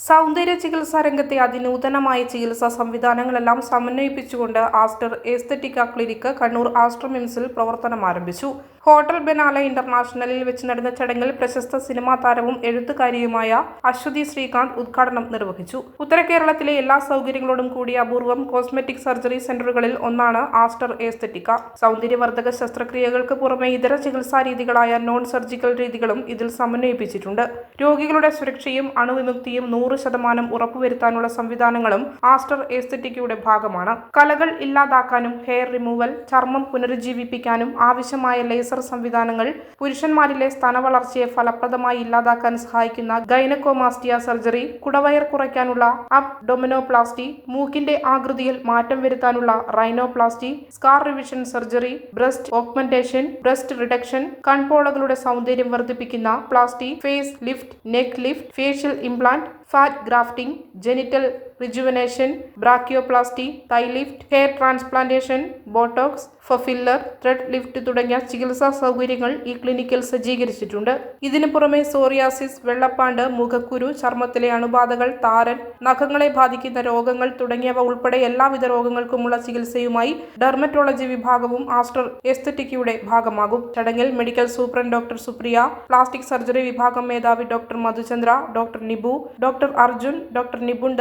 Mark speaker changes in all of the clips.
Speaker 1: സൗന്ദര്യ ചികിത്സാ രംഗത്തെ അതിനൂതനമായ ചികിത്സാ സംവിധാനങ്ങളെല്ലാം സമന്വയിപ്പിച്ചുകൊണ്ട് Aster Aesthetica clinic Kannur Aster മിംസിൽ പ്രവർത്തനം ആരംഭിച്ചു ഹോട്ടൽ ബെനാല ഇന്റർനാഷണലിൽ വെച്ച് നടന്ന ചടങ്ങിൽ പ്രശസ്ത സിനിമാ താരവും എഴുത്തുകാരിയുമായ അശ്വതി ശ്രീകാന്ത് ഉദ്ഘാടനം നിർവഹിച്ചു. ഉത്തര കേരളത്തിലെ എല്ലാ സൗകര്യങ്ങളോടും കൂടിയ അപൂർവം കോസ്മെറ്റിക് സർജറി സെന്ററുകളിൽ ഒന്നാണ് ആസ്റ്റർ ഏസ്തറ്റിക്ക സൗന്ദര്യവർദ്ധക ശസ്ത്രക്രിയകൾക്ക് പുറമെ ഇതര ചികിത്സാ രീതികളായ നോൺ സർജിക്കൽ രീതികളും ഇതിൽ സമന്വയിപ്പിച്ചിട്ടുണ്ട്. രോഗികളുടെ സുരക്ഷയും അണുവിമുക്തിയും നൂറ് ശതമാനം ഉറപ്പുവരുത്താനുള്ള സംവിധാനങ്ങളും ആസ്റ്റർ എസ്തറ്റിക്കയുടെ ഭാഗമാണ്. കലകൾ ഇല്ലാതാക്കാനും ഹെയർ റിമൂവൽ ചർമ്മം പുനരുജ്ജീവിപ്പിക്കാനും ആവശ്യമായ ലേസർ സംവിധാനങ്ങൾ പുരുഷന്മാരിലെ സ്തനവളർച്ചയെ ഫലപ്രദമായി ഇല്ലാതാക്കാൻ സഹായിക്കുന്ന ഗൈനക്കോമാസ്റ്റിയ സർജറി കുടവയർ കുറയ്ക്കാനുള്ള അബ്ഡൊമിനോപ്ലാസ്റ്റി മൂക്കിന്റെ ആകൃതിയിൽ മാറ്റം വരുത്താനുള്ള rhinoplasty scar revision surgery breast augmentation breast reduction കൺപോളകളുടെ സൗന്ദര്യം വർദ്ധിപ്പിക്കുന്ന plasty face lift neck lift facial implant fat grafting genital rejuvenation brachioplasty thigh lift hair transplantation botox filler thread lift തുടങ്ങിയ ചികിത്സാ സൗകര്യങ്ങൾ ഈ ക്ലിനിക്കിൽ സജ്ജീകരിച്ചിട്ടുണ്ട്. ഇതിനു പുറമെ സോറിയാസിസ് വെള്ളപ്പാണ്ട് മുഖക്കുരു ചർമ്മത്തിലെ അണുബാധകൾ താരൻ നഖങ്ങളെ ബാധിക്കുന്ന രോഗങ്ങൾ തുടങ്ങിയവ ഉൾപ്പെടെ എല്ലാവിധ രോഗങ്ങൾക്കുമുള്ള ചികിത്സയുമായി ഡെർമറ്റോളജി വിഭാഗവും ആസ്റ്റർ എസ്തറ്റിക്കയുടെ ഭാഗമാകും. ചടങ്ങിൽ medical superintendent doctor Supriya plastic surgery വിഭാഗം മേധാവി doctor Madhuchandra doctor Nibu doctor Arjun doctor Nibun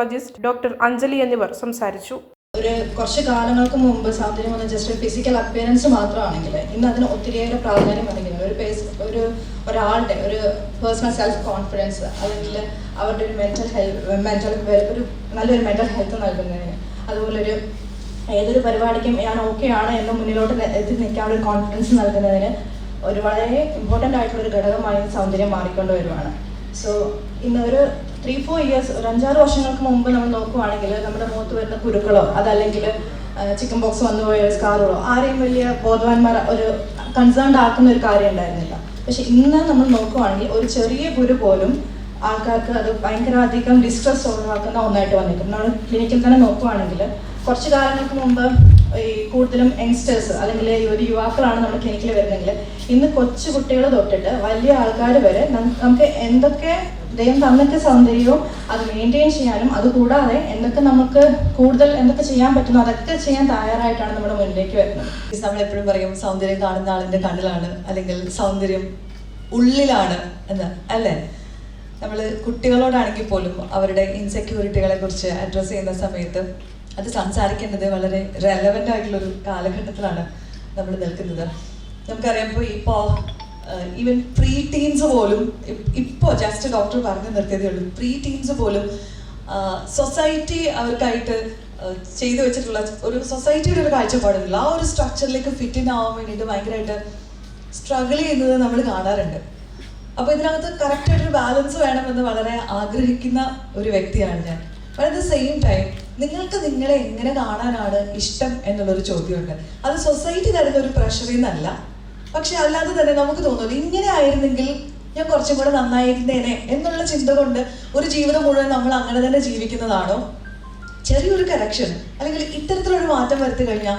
Speaker 1: dermatologist doctor Anjali എന്നിവർ സംസാരിച്ചു.
Speaker 2: ഒരു കുറച്ച് കാലങ്ങൾക്ക് മുമ്പ് സൗന്ദര്യം വന്ന ജസ്റ്റ് ഫിസിക്കൽ അപ്പിയറൻസ് മാത്രമാണെങ്കിൽ ഇന്ന് അതിന് ഒത്തിരിയേറെ പ്രാധാന്യം വന്നിരിക്കുന്നത് ഒരു പേസ് ഒരു ഒരാളുടെ ഒരു പേഴ്സണൽ സെൽഫ് കോൺഫിഡൻസ് അല്ലെങ്കിൽ അവരുടെ ഒരു മെന്റൽ ഹെൽത്ത് മെന്റൽ ഒരു നല്ലൊരു മെന്റൽ ഹെൽത്ത് നൽകുന്നതിന്. അതുപോലെ ഒരു ഏതൊരു പരിപാടിക്കും ഞാൻ ഓക്കെ ആണ് എന്ന് മുന്നിലോട്ട് എത്തി നിൽക്കാനുള്ള ഒരു കോൺഫിഡൻസ് നൽകുന്നതിന് ഒരു വളരെ ഇമ്പോർട്ടന്റ് ആയിട്ടുള്ള ഒരു ഘടകമായി സൗന്ദര്യം മാറിക്കൊണ്ട് വരുവാണ് സോ ഇന്ന് ഒരു ത്രീ ഫോർ ഇയേഴ്സ് ഒരു അഞ്ചാറ് വർഷങ്ങൾക്ക് മുമ്പ് നമ്മൾ നോക്കുവാണെങ്കിൽ നമ്മുടെ മുഖത്ത് വരുന്ന കുരുക്കളോ അതല്ലെങ്കിൽ ചിക്കൻ ബോക്സ് വന്നു പോയ സ്കാറുകളോ ആരെയും വലിയ ബോധവാന്മാർ ഒരു കൺസേൺഡ് ആക്കുന്ന ഒരു കാര്യം ഉണ്ടായിരുന്നില്ല. പക്ഷെ ഇന്ന് നമ്മൾ നോക്കുവാണെങ്കിൽ ഒരു ചെറിയ കുരു പോലും ആൾക്കാർക്ക് അത് ഭയങ്കര അധികം ഡിസ്ട്രെസ് ഉളവാക്കുന്ന ഒന്നായിട്ട് വന്നിട്ടുണ്ട് നമ്മൾ ക്ലിനിക്കിൽ തന്നെ നോക്കുവാണെങ്കിൽ കുറച്ച് കാലങ്ങൾക്ക് മുമ്പ് ഈ കൂടുതലും യങ്സ്റ്റേഴ്സ് അല്ലെങ്കിൽ ഒരു യുവാക്കളാണ് നമ്മുടെ ക്ലിനിക്കിൽ വരുന്നെങ്കിൽ ഇന്ന് കൊച്ചു കുട്ടികൾ തൊട്ടിട്ട് വലിയ ആൾക്കാർ വരെ നമുക്ക് എന്തൊക്കെ ദൈവം തന്നൊക്കെ സൗന്ദര്യവും അത് മെയിന്റെയിൻ ചെയ്യാനും അതുകൂടാതെ എന്തൊക്കെ നമുക്ക് കൂടുതൽ എന്തൊക്കെ ചെയ്യാൻ പറ്റുന്നു അതൊക്കെ ചെയ്യാൻ തയ്യാറായിട്ടാണ് നമ്മുടെ മുന്നിലേക്ക് വരുന്നത്.
Speaker 3: നമ്മൾ എപ്പോഴും പറയും സൗന്ദര്യം കാണുന്ന ആളിന്റെ കണ്ണിലാണ് അല്ലെങ്കിൽ സൗന്ദര്യം ഉള്ളിലാണ് എന്ന് അല്ലേ? നമ്മൾ കുട്ടികളോടാണെങ്കിൽ പോലും അവരുടെ ഇൻസെക്യൂരിറ്റികളെ കുറിച്ച് അഡ്രസ്സ് ചെയ്യുന്ന സമയത്ത് അത് സംസാരിക്കേണ്ടത് വളരെ റെലവന്റ് ആയിട്ടുള്ളൊരു കാലഘട്ടത്തിലാണ് നമ്മൾ നിൽക്കുന്നത്. നമുക്കറിയാം ഇപ്പോൾ ഈവൻ പ്രീ ടീൻസ് പോലും ഇപ്പോൾ ജസ്റ്റ് ഡോക്ടർ പറഞ്ഞു നിർത്തിയതേ ഉള്ളൂ. പ്രീ ടീൻസ് പോലും സൊസൈറ്റി അവർക്കായിട്ട് ചെയ്തു വെച്ചിട്ടുള്ള ഒരു സൊസൈറ്റിയുടെ ഒരു കാഴ്ചപ്പാടുണ്ടല്ലോ. ആ ഒരു സ്ട്രക്ചറിലേക്ക് ഫിറ്റ് ആവാൻ വേണ്ടിയിട്ട് ഭയങ്കരമായിട്ട് സ്ട്രഗിൾ ചെയ്യുന്നത് നമ്മൾ കാണാറുണ്ട്. അപ്പോൾ ഇതിനകത്ത് കറക്റ്റ് ആയിട്ടൊരു ബാലൻസ് വേണമെന്ന് വളരെ ആഗ്രഹിക്കുന്ന ഒരു വ്യക്തിയാണ് ഞാൻ. അറ്റ് ദ സെയിം ടൈം നിങ്ങൾക്ക് നിങ്ങളെ എങ്ങനെ കാണാനാണ് ഇഷ്ടം എന്നുള്ളൊരു ചോദ്യമുണ്ട്. അത് സൊസൈറ്റി തരുന്ന ഒരു പ്രഷറിൽ നിന്നല്ല പക്ഷെ അല്ലാതെ തന്നെ നമുക്ക് തോന്നുന്നു ഇങ്ങനെ ആയിരുന്നെങ്കിൽ ഞാൻ കുറച്ചും കൂടെ നന്നായിരുന്നേനെ എന്നുള്ള ചിന്ത കൊണ്ട് ഒരു ജീവിതം മുഴുവൻ നമ്മൾ അങ്ങനെ തന്നെ ജീവിക്കുന്നതാണോ? ചെറിയൊരു കറക്ഷൻ അല്ലെങ്കിൽ ഇത്തരത്തിലൊരു മാറ്റം വരുത്തി കഴിഞ്ഞാൽ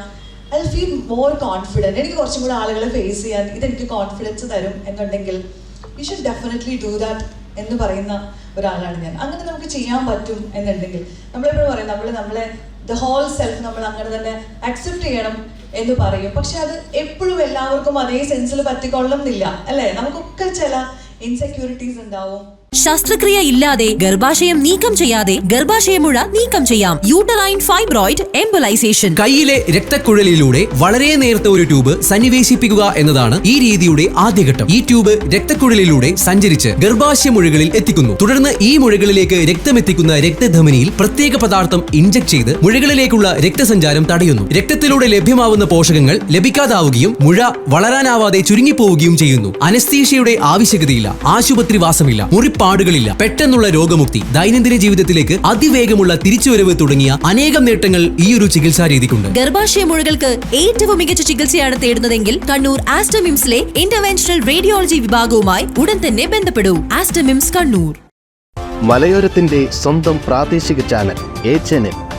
Speaker 3: ഐ ഫീൽ മോർ കോൺഫിഡന്റ് എനിക്ക് കുറച്ചും കൂടെ ആളുകളെ ഫേസ് ചെയ്യാൻ ഇതെനിക്ക് കോൺഫിഡൻസ് തരും എന്നുണ്ടെങ്കിൽ you should definitely do that എന്ന് പറയുന്ന ഒരാളാണ് ഞാൻ. അങ്ങനെ നമുക്ക് ചെയ്യാൻ പറ്റും എന്നുണ്ടെങ്കിൽ നമ്മളെപ്പോഴും പറയും നമ്മൾ നമ്മളെ ദ ഹോൾ സെൽഫ് നമ്മൾ അങ്ങനെ തന്നെ അക്സെപ്റ്റ് ചെയ്യണം എന്ന് പറയും. പക്ഷെ അത് എപ്പോഴും എല്ലാവർക്കും അതേ സെൻസിൽ പറ്റിക്കൊള്ളണം എന്നില്ല അല്ലേ? നമുക്കൊക്കെ ചില ഇൻസെക്യൂരിറ്റീസ് ഉണ്ടാവും.
Speaker 4: ശസ്ത്രക്രിയ ഇല്ലാതെ ഗർഭാശയം നീക്കം ചെയ്യാതെ ഗർഭാശയമുഴ നീക്കം ചെയ്യാം. Uterine fibroid embolisation.
Speaker 5: കയ്യിലെ രക്തക്കുഴലിലൂടെ വളരെ നേർത്ത ഒരു ട്യൂബ് സന്നിവേശിപ്പിക്കുക എന്നതാണ് ഈ രീതിയുടെ ആദ്യഘട്ടം ഈ ട്യൂബ് രക്തക്കുഴലിലൂടെ സഞ്ചരിച്ച് ഗർഭാശയ മുഴകളിൽ എത്തിക്കുന്നു. തുടർന്ന് ഈ മുഴകളിലേക്ക് രക്തമെത്തിക്കുന്ന രക്തധമനിയിൽ പ്രത്യേക പദാർത്ഥം ഇഞ്ചക്ട് ചെയ്ത് മുഴകളിലേക്കുള്ള രക്തസഞ്ചാരം തടയുന്നു. രക്തത്തിലൂടെ ലഭ്യമാവുന്ന പോഷകങ്ങൾ ലഭിക്കാതാവുകയും മുഴ വളരാനാവാതെ ചുരുങ്ങിപ്പോവുകയും ചെയ്യുന്നു. അനസ്തീഷ്യയുടെ ആവശ്യകതയില്ല. ആശുപത്രിവാസമില്ല. മുറിപ്പാടുകളില്ല പെട്ടെന്നുള്ള രോഗമുക്തി ദൈനംദിന ജീവിതത്തിലേക്ക് അതിവേഗമുള്ള തിരിച്ചുവരവ് തുടങ്ങിയ അനേകം നേട്ടങ്ങൾ ഈ ഒരു ചികിത്സാ രീതിക്കുണ്ട്
Speaker 4: ഗർഭാശയ മുഴകൾക്ക് ഏറ്റവും മികച്ച ചികിത്സയാണ് തേടുന്നതെങ്കിൽ കണ്ണൂർ ആസ്റ്റമിംസിലെ ഇന്റർവെൻഷണൽ റേഡിയോളജി വിഭാഗവുമായി ഉടൻ തന്നെ ബന്ധപ്പെടൂ. ആസ്റ്റമിംസ് കണ്ണൂർ.
Speaker 6: മലയോരത്തിന്റെ സ്വന്തം പ്രാദേശിക ചാനൽ എ ചാനൽ.